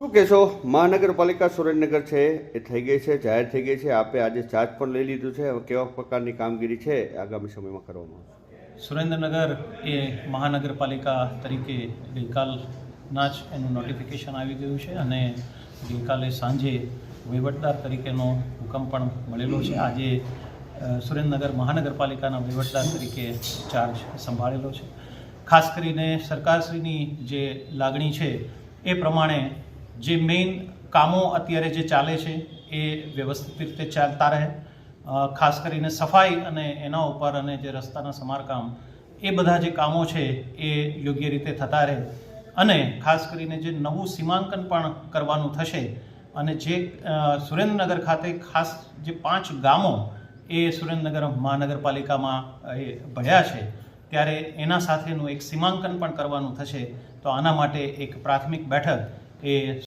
શું કહેશો? મહાનગરપાલિકા સુરેન્દ્રનગર છે, એ થઈ ગઈ છે, જાહેર થઈ ગઈ છે. આપે આજે ચાર્જ પણ લઈ લીધું છે. હવે કેવા પ્રકારની કામગીરી છે, આગામી સમયમાં કરવામાં સુરેન્દ્રનગર એ મહાનગરપાલિકા તરીકે ગઈકાલના જ એનું નોટિફિકેશન આવી ગયું છે અને ગઈકાલે સાંજે વહીવટદાર તરીકેનો હુકમ પણ મળેલો છે. આજે સુરેન્દ્રનગર મહાનગરપાલિકાના વહીવટદાર તરીકે ચાર્જ સંભાળેલો છે. ખાસ કરીને સરકારશ્રીની જે લાગણી છે, એ પ્રમાણે જે મેઇન કામો અત્યારે જે ચાલે છે એ વ્યવસ્થિત રીતે ચાલતા રહે. ખાસ કરીને સફાઈ અને એના ઉપર અને જે રસ્તાના સમારકામ, એ બધા જે કામો છે એ યોગ્ય રીતે થતા રહે. અને ખાસ કરીને જે નવું સીમાંકન પણ કરવાનું થશે અને જે સુરેન્દ્રનગર ખાતે ખાસ જે પાંચ ગામો એ સુરેન્દ્રનગર મહાનગરપાલિકામાં એ ભળ્યા છે, ત્યારે એના સાથેનું એક સીમાંકન પણ કરવાનું થશે. તો આના માટે એક પ્રાથમિક બેઠક એ